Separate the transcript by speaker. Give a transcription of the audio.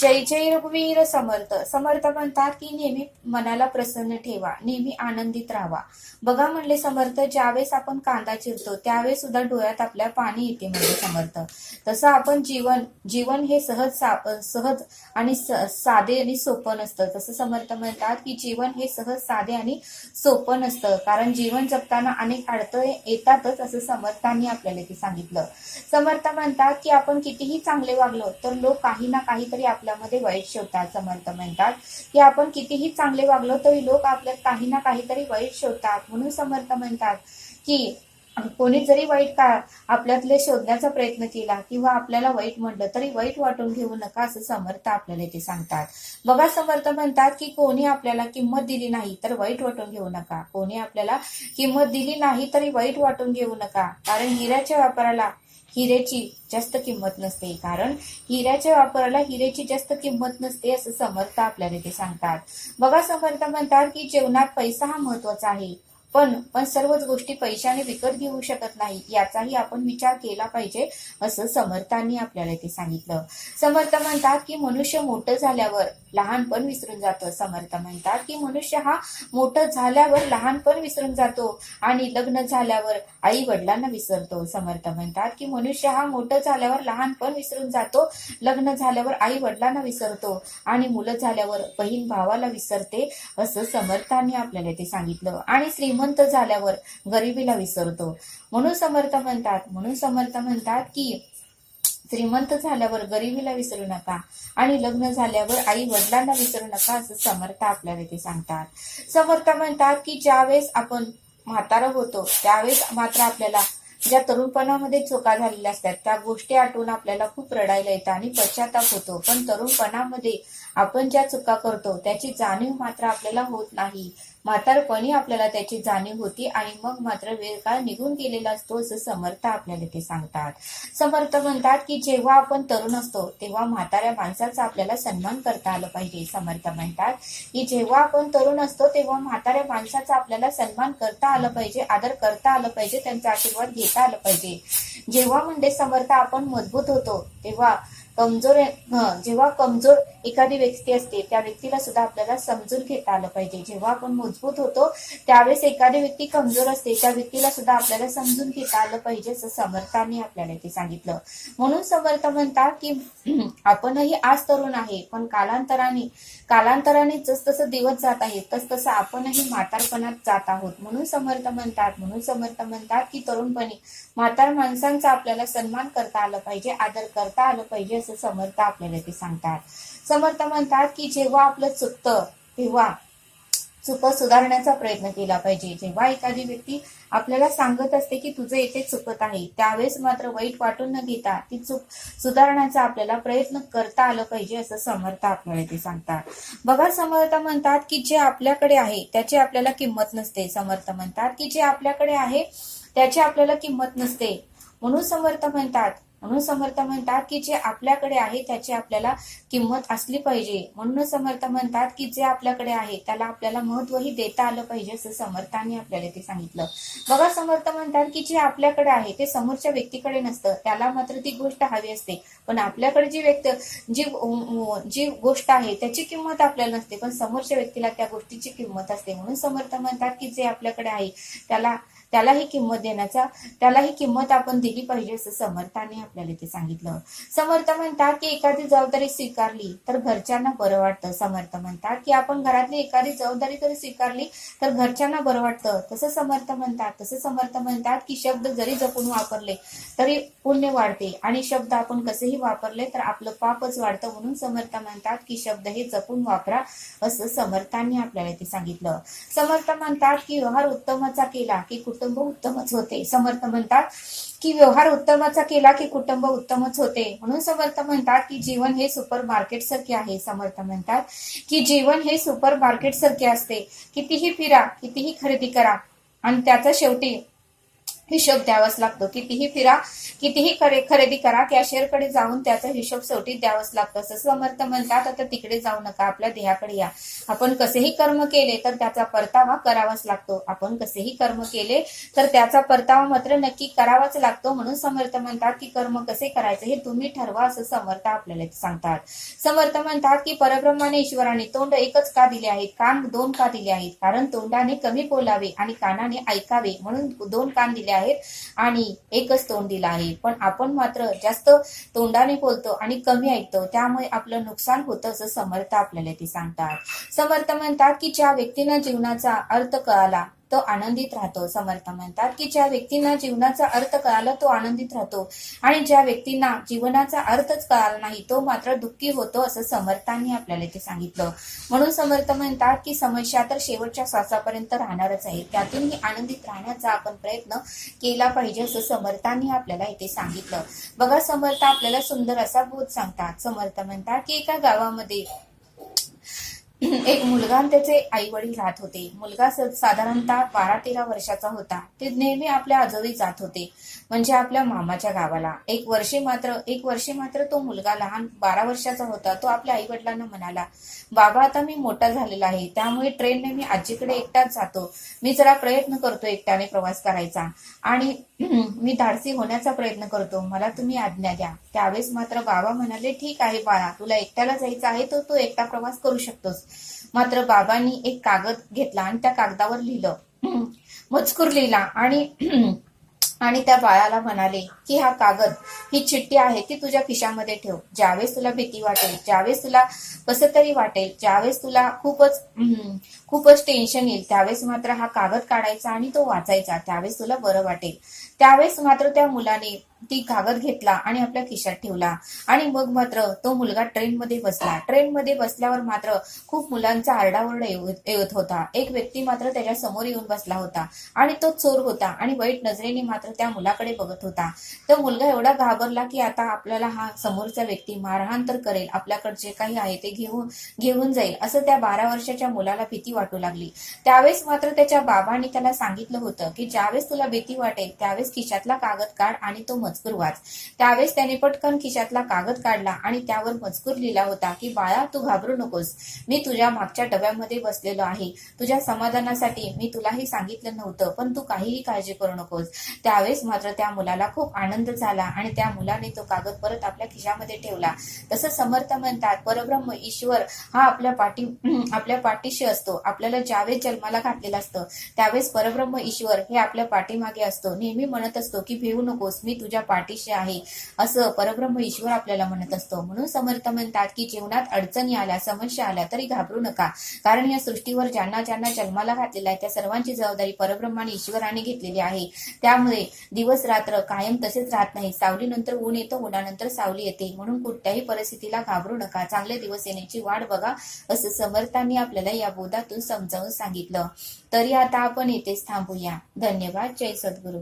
Speaker 1: जय जय रघुवीर समर्थ. समर्थ म्हणतात की नेहमी मनाला प्रसन्न ठेवा नेहमी आनंदित राहावा. बघा म्हणले समर्थ ज्यावेळेस आपण कांदा चिरतो त्यावेळेस सुद्धा डोळ्यात आपल्या पाणी येते म्हणजे समर्थ. तसं आपण जीवन जीवन हे सहज सहज आणि साधे आणि सोपं नसतं. तसं समर्थ म्हणतात की जीवन हे सहज साधे आणि सोपं नसतं. कारण जीवन जगताना अनेक अडथळे येतातच असं समर्थांनी आपल्याला ते सांगितलं. समर्थ म्हणतात की आपण कितीही चांगले वागलो तर लोक काही ना काहीतरी आपल्यामध्ये वाईट शोधतात समर्थ म्हणतात. की आपण कितीही चांगले वागलो तरी लोक आपल्यात काही ना काहीतरी वाईट शोधतात. म्हणून समर्थ म्हणतात की कोणी जरी वाईट का आपल्यातले शोधण्याचा प्रयत्न केला किंवा आपल्याला वाईट म्हणलं तरी वाईट वाटून घेऊ नका असं समर्थ आपल्याला ते सांगतात. बघा समर्थ म्हणतात की कोणी आपल्याला किंमत दिली नाही तर वाईट वाटून घेऊ नका. कोणी आपल्याला किंमत दिली नाही तरी वाईट वाटून घेऊ नका. कारण हिऱ्याच्या व्यापाराला हिरेची जास्त किंमत नसते. कारण हिऱ्याच्या वापराला हिरेची जास्त किंमत नसते असं समर्थ आपल्याला ते सांगतात. बघा समर्थ म्हणतात की जीवनात पैसा हा महत्त्वाचा आहे. पण पण सर्वच गोष्टी पैशाने विकत घेऊ शकत नाही याचाही आपण विचार केला पाहिजे असं समर्थांनी आपल्याला ते सांगितलं. समर्थ म्हणतात की मनुष्य मोठं झाल्यावर लहानपण विसरून जातं. समर्थ म्हणतात की मनुष्य हा मोठं झाल्यावर लहानपण विसरून जातो आणि लग्न झाल्यावर आई वडिलांना विसरतो. समर्थ म्हणतात की मनुष्य हा मोठं झाल्यावर लहानपण विसरून जातो लग्न झाल्यावर आई वडिलांना विसरतो आणि मुलं झाल्यावर बहीण भावाला विसरते असं समर्थांनी आपल्याला ते सांगितलं. आणि श्रीमंत झाल्यावर गरिबीला विसरतो. म्हणून समर्थ म्हणतात म्हणून समर्थ म्हणतात की श्रीमंत झाल्यावर गरिबीला विसरू नका आणि लग्न झाल्यावर आई वडिलांना विसरू नका असं समर्थ आपल्याला ते सांगतात. समर्थ म्हणतात की ज्यावेळेस आपण म्हातारा होतो त्यावेळेस मात्र आपल्याला ज्या तरुणपणामध्ये चुका झालेल्या असतात त्या गोष्टी आठवून आपल्याला खूप रडायला येतं आणि पश्चाताप होतो. पण तरुणपणामध्ये आपण ज्या चुका करतो त्याची जाणीव मात्र आपल्याला होत नाही. म्हातारपणी आपल्याला त्याची जाणीव होती आणि मग मात्र वेळ काळ निघून गेलेला असतो असं समर्थ आपल्याला ते सांगतात. समर्थ म्हणतात की जेव्हा आपण तरुण असतो तेव्हा म्हाताऱ्या माणसाचा आपल्याला सन्मान करता आलं पाहिजे. समर्थ म्हणतात की जेव्हा आपण तरुण असतो तेव्हा म्हाताऱ्या माणसाचा आपल्याला सन्मान करता आलं पाहिजे आदर करता आलं पाहिजे त्यांचा आशीर्वाद घेता आलं पाहिजे. जेव्हा म्हणजे समर्थ आपण मजबूत होतो तेव्हा कमजोर जेव्हा कमजोर एखादी व्यक्ती असते त्या व्यक्तीला सुद्धा आपल्याला समजून घेता आलं पाहिजे. जेव्हा आपण मजबूत होतो त्यावेळेस एखादी व्यक्ती कमजोर असते त्या व्यक्तीला सुद्धा आपल्याला समजून घेता आलं पाहिजे असं समर्थांनी आपल्याला ते सांगितलं. म्हणून समर्थ म्हणतात की आपणही आज तरुण आहे पण कालांतराने कालांतराने जसतसं दिवस जात आहे तस तसं आपणही म्हातारपणात जात आहोत. म्हणून समर्थ म्हणतात म्हणून समर्थ म्हणतात की तरुणपणी म्हातार माणसांचा आपल्याला सन्मान करता आलं पाहिजे आदर करता आलं पाहिजे असं समर्थ आपल्याला ते सांगतात. समर्थ म्हणतात की जेव्हा आपलं चुकतं तेव्हा चुक सुधारण्याचा प्रयत्न केला पाहिजे. जेव्हा एखादी व्यक्ती आपल्याला सांगत असते की तुझं येथे चुकत आहे त्यावेळेस मात्र वाईट वाटून न घेता ती चूक सुधारण्याचा आपल्याला प्रयत्न करता आलं पाहिजे असं समर्थ आपल्याला ते सांगतात. बघा समर्थ म्हणतात की जे आपल्याकडे आहे त्याची आपल्याला किंमत नसते. समर्थ म्हणतात की जे आपल्याकडे आहे त्याची आपल्याला किंमत नसते. म्हणून समर्थ म्हणतात म्हणून समर्थ म्हणतात की जे आपल्याकडे आहे त्याची आपल्याला किंमत असली पाहिजे. म्हणून समर्थ म्हणतात की जे आपल्याकडे आहे त्याला आपल्याला महत्वही देता आलं पाहिजे असं समर्थांनी आपल्याला ते सांगितलं. बघा समर्थ म्हणतात की जे आपल्याकडे आहे ते समोरच्या व्यक्तीकडे नसतं. त्याला मात्र ती गोष्ट हवी असते. पण आपल्याकडे जी व्यक्ती जी जी गोष्ट आहे त्याची किंमत आपल्याला नसते. पण समोरच्या व्यक्तीला त्या गोष्टीची किंमत असते. म्हणून समर्थ म्हणतात की जे आपल्याकडे आहे त्याला त्यालाही किंमत देण्याचा त्यालाही किंमत आपण दिली पाहिजे असं समर्थाने आपल्याला ते सांगितलं. समर्थ म्हणतात की एखादी जबाबदारी स्वीकारली तर घरच्यांना बरं वाटतं. समर्थ म्हणतात की आपण घरातली एखादी जबाबदारी जरी स्वीकारली तर घरच्यांना बरं वाटतं. तसं समर्थ म्हणतात. तसं समर्थ म्हणतात की शब्द जरी जपून वापरले तरी पुण्य वाढते आणि शब्द आपण कसेही वापरले तर आपलं पापच वाढतं म्हणून समर्थ म्हणतात की शब्द हे जपून वापरा असं समर्थांनी आपल्याला ते सांगितलं. समर्थ म्हणतात की व्यवहार उत्तमाचा केला की कुटुंब उत्तमच होते. समर्थ म्हणतात की व्यवहार उत्तमाचा केला की कुटुंब कुटुंब उत्तमच होते. म्हणून समर्थ म्हणतात की जीवन हे सुपर मार्केट सारखे आहे. समर्थ म्हणतात की जीवन हे सुपर मार्केट सारखे असते. कितीही फिरा कितीही खरेदी करा. आणि त्याचा शेवटी हिशोब द्यावाच लागतो. कितीही फिरा कितीही खरे खरेदी करा कॅशियरकडे जाऊन त्याचा हिशोब शेवटी द्यावाच लागतं. असं समर्थ म्हणतात आता तिकडे जाऊ नका आपल्या देहाकडे या. आपण कसेही कर्म केले तर त्याचा परतावा करावाच लागतो. आपण कसेही कर्म केले तर त्याचा परतावा मात्र नक्की करावाच लागतो. म्हणून समर्थ म्हणतात की कर्म कसे करायचे हे तुम्ही ठरवा असं समर्थ आपल्याला सांगतात. समर्थ म्हणतात की परब्रह्माने ईश्वराने तोंड एकच का दिले आहेत? कान दोन का दिले आहेत? कारण तोंडाने कमी बोलावे आणि कानाने ऐकावे. म्हणून दोन कान दिले आहेत. आणि एकच तोंड दिलं आहे. पण आपण मात्र जास्त तोंडाने बोलतो आणि कमी ऐकतो. त्यामुळे आपलं नुकसान होतं असं समर्थ आपल्याला ते सांगतात. समर्थ म्हणतात की ज्या व्यक्तीनं जीवनाचा अर्थ कळाला तो आनंदित राहतो. समर्थ म्हणतात की ज्या व्यक्तींना जीवनाचा अर्थ कळाला तो आनंदित राहतो. आणि ज्या व्यक्तींना जीवनाचा अर्थच कळाला नाही तो मात्र दुःखी होतो असं समर्थांनी आपल्याला ते सांगितलं. म्हणून समर्थ म्हणतात की समस्या तर शेवटच्या श्वासापर्यंत राहणारच आहे. त्यातूनही आनंदित राहण्याचा आपण प्रयत्न केला पाहिजे असं समर्थांनी आपल्याला इथे सांगितलं. बघा समर्थ आपल्याला सुंदर असा बोध सांगतात. समर्थ म्हणतात की एका गावामध्ये एक मुलगा आणि त्याचे आई वडील राहत होते. मुलगा साधारणतः बारा तेरा वर्षाचा होता. ते नेहमी आपल्या आजोळी जात होते म्हणजे आपल्या मामाच्या गावाला. एक वर्षे मात्र एक वर्षे मात्र तो मुलगा लहान बारा वर्षाचा होता तो आपल्या आई वडिलांना म्हणाला बाबा आता मी मोठा झालेला आहे. त्यामुळे ट्रेनने मी आजीकडे एकटाच जातो. मी जरा प्रयत्न करतो एकट्याने प्रवास करायचा. आणि मी धाडसी होण्याचा प्रयत्न करतो. मला तुम्ही आज्ञा द्या. त्यावेळेस मात्र बाबा म्हणाले ठीक आहे बाळा तुला एकट्याला जायचं आहे तर तू एकटा प्रवास करू शकतोस. मात्र बाबांनी एक कागद घेतला आणि त्या कागदावर लिहिलं. मजकूर लिहिला आणि आणि त्या बाळाला म्हणाले की हा कागद ही चिठ्ठी आहे ती तुझ्या खिशामध्ये ठेव. ज्यावेळेस तुला भीती वाटेल ज्यावेळेस तुला कसं तरी वाटेल ज्यावेळेस तुला खूपच खूपच टेन्शन येईल त्यावेळेस मात्र हा कागद काढायचा आणि तो वाचायचा. त्यावेळेस तुला बरं वाटेल. त्यावेळेस मात्र त्या मुलाने ती कागद घेतला आणि आपल्या खिशात ठेवला. आणि मग मात्र तो मुलगा ट्रेनमध्ये बसला. ट्रेनमध्ये बसल्यावर मात्र खूप मुलांचा आरडाओरडा येत होता. एक व्यक्ती मात्र त्याच्यासमोर येऊन बसला होता. आणि तो चोर होता आणि वाईट नजरेने मात्र त्या मुलाकडे बघत होता. तो मुलगा एवढा घाबरला की आता आपल्याला हा समोरचा व्यक्ती मारहाण तर करेल. आपल्याकडे जे काही आहे ते घेऊन घेऊन जाईल असं त्या बारा वर्षाच्या मुलाला भीती वाटू लागली. त्यावेळेस मात्र त्याच्या बाबांनी त्याला सांगितलं होतं की ज्यावेळेस तुला भीती वाटेल त्यावेळेस खिशातला कागद काढ आणि तो मजकूरवाच त्यावेळेस त्याने पटकन खिशातला कागद काढला आणि त्यावर मजकूर लिहिला होता की बाळा तू घाबरू नकोस. मी तुझ्या मागच्या डब्यामध्ये बसलेलो आहे. तुझ्या समाधानासाठी मी तुलाही सांगितलं नव्हतं पण तू काहीही काळजी करू नकोस. त्यावेळेस मात्र त्या मुलाला खूप आनंद झाला आणि त्या मुलाने तो कागद परत आपल्या खिशामध्ये ठेवला. तसं समर्थ म्हणतात परब्रह्म ईश्वर हा आपल्या पाठी आपल्या पाठीशी असतो. आपल्याला ज्यावेळेस जन्माला घातलेला असतं त्यावेळेस परब्रह्म ईश्वर हे आपल्या पाठीमागे असतो. नेहमी म्हणत असतो की भिवू नकोस. मी तुझ्या पाठीशी आहे. असं परब्रह्म ईश्वर आपल्याला म्हणत असतो. म्हणून समर्थ म्हणतात की जीवनात अडचणी आल्या समस्या आल्या तरी घाबरू नका. कारण या सृष्टीवर ज्यांना ज्यांना जन्माला घातलेला आहे त्या सर्वांची जबाबदारी परब्रह्माने ईश्वराने घेतलेली आहे. त्यामुळे दिवस रात्र कायम तसेच राहत नाही. सावलीनंतर ऊन येतं उन्हानंतर सावली येते. म्हणून कुठल्याही परिस्थितीला घाबरू नका. चांगले दिवस येण्याची वाट बघा. असं समर्थांनी आपल्याला या बोधातून समजावून सांगितलं. तरी आता आपण येथेच थांबूया. धन्यवाद. जय सद्गुरू.